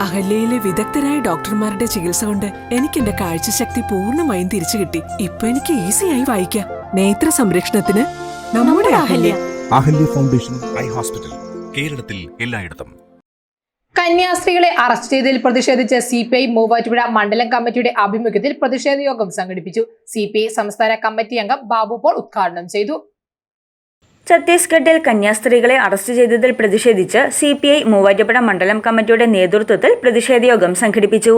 അഹല്യയിലെ വിദഗ്ധരായ ഡോക്ടർമാരുടെ ചികിത്സ കൊണ്ട് എനിക്ക് എന്റെ കാഴ്ചശക്തി പൂർണമായും തിരിച്ചു കിട്ടി. ഇപ്പൊ എനിക്ക് ഈസിയായി വായിക്കാം. നേത്ര സംരക്ഷണത്തിന് നമ്മുടെ Ahalya. Ahalya. Foundation eye hospital കേരളത്തിൽ എല്ലായിടത്തും. കന്യാസ്ത്രീകളെ അറസ്റ്റ് ചെയ്തതിൽ പ്രതിഷേധിച്ച് സി പി ഐ മൂവാറ്റുപുഴ മണ്ഡലം കമ്മിറ്റിയുടെ ആഭിമുഖ്യത്തിൽ പ്രതിഷേധ യോഗം സംഘടിപ്പിച്ചു. സി പി ഐ സംസ്ഥാന കമ്മിറ്റി അംഗം ബാബു പോൾ ഉദ്ഘാടനം ചെയ്തു. ഛത്തീസ്ഗഡിൽ കന്യാസ്ത്രീകളെ അറസ്റ്റ് ചെയ്തതിൽ പ്രതിഷേധിച്ച് സി പി ഐ മൂവാറ്റുപുഴ മണ്ഡലം കമ്മിറ്റിയുടെ നേതൃത്വത്തിൽ പ്രതിഷേധയോഗം സംഘടിപ്പിച്ചു.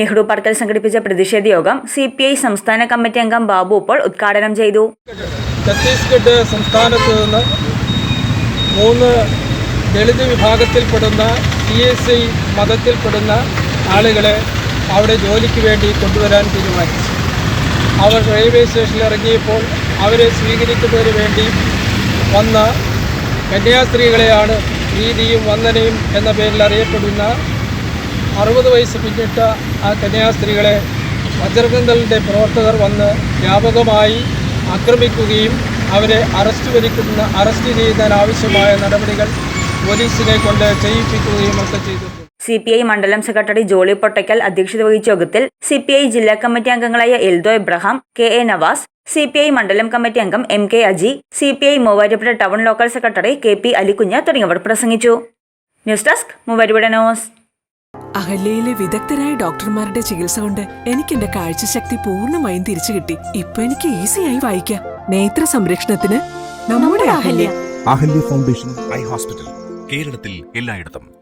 നെഹ്റു പാർക്കിൽ സംഘടിപ്പിച്ച പ്രതിഷേധ യോഗം സി പി ഐ സംസ്ഥാന കമ്മിറ്റി അംഗം ബാബു ഇപ്പോൾ ഉദ്ഘാടനം ചെയ്തു. ഛത്തീസ്ഗഡ് സംസ്ഥാനത്ത് നിന്ന് മൂന്ന് ദളിത് വിഭാഗത്തിൽപ്പെടുന്ന സി എസ് ഐ മതത്തിൽപ്പെടുന്ന ആളുകളെ അവിടെ ജോലിക്ക് വേണ്ടി കൊണ്ടുവരാൻ തീരുമാനിച്ചു. അവർ റെയിൽവേ സ്റ്റേഷനിൽ ഇറങ്ങിയപ്പോൾ അവരെ സ്വീകരിക്കുന്നതിന് വേണ്ടി വന്ന കന്യാസ്ത്രീകളെയാണ് നീതിയും വന്ദനയും എന്ന പേരിൽ അറിയപ്പെടുന്ന അറുപത് വയസ്സ് പിന്നിട്ട ആ കന്യാസ്ത്രീകളെ വജ്രകന്തലിന്റെ പ്രവർത്തകർ വന്ന് വ്യാപകമായി ആക്രമിക്കുകയും അവരെ അറസ്റ്റ് വരിക്കുന്ന അറസ്റ്റ് ചെയ്യുന്നതിനാവശ്യമായ നടപടികൾ പോലീസിനെ കൊണ്ട് ചെയ്യിപ്പിക്കുകയും ഒക്കെ ചെയ്തിട്ടുണ്ട് സി പി ഐ മണ്ഡലം സെക്രട്ടറി ജോളി പൊട്ടയ്ക്കൽ അധ്യക്ഷത വഹിച്ച യോഗത്തിൽ സി പി ഐ ജില്ലാ കമ്മിറ്റി അംഗങ്ങളായ Eldho Abraham K A Navas C P I മണ്ഡലം കമ്മിറ്റി അംഗം M K Aji C P I Muvattupuzha town local secretary K P Alikunju തുടങ്ങിയവർ പ്രസംഗിച്ചു. News desk Muvattupuzha news. അഹല്യയിലെ വിദഗ്ധരായ ഡോക്ടർമാരുടെ ചികിത്സ കൊണ്ട് എനിക്ക് എന്റെ കാഴ്ചശക്തി പൂർണമായും തിരിച്ചു കിട്ടി. ഇപ്പൊ എനിക്ക് ഈസിയായി വായിക്കാം. നേത്ര സംരക്ഷണത്തിന് നമ്മുടെ Ahalya. Ahalya foundation eye hospital കേരളത്തിൽ എല്ലായിടത്തും.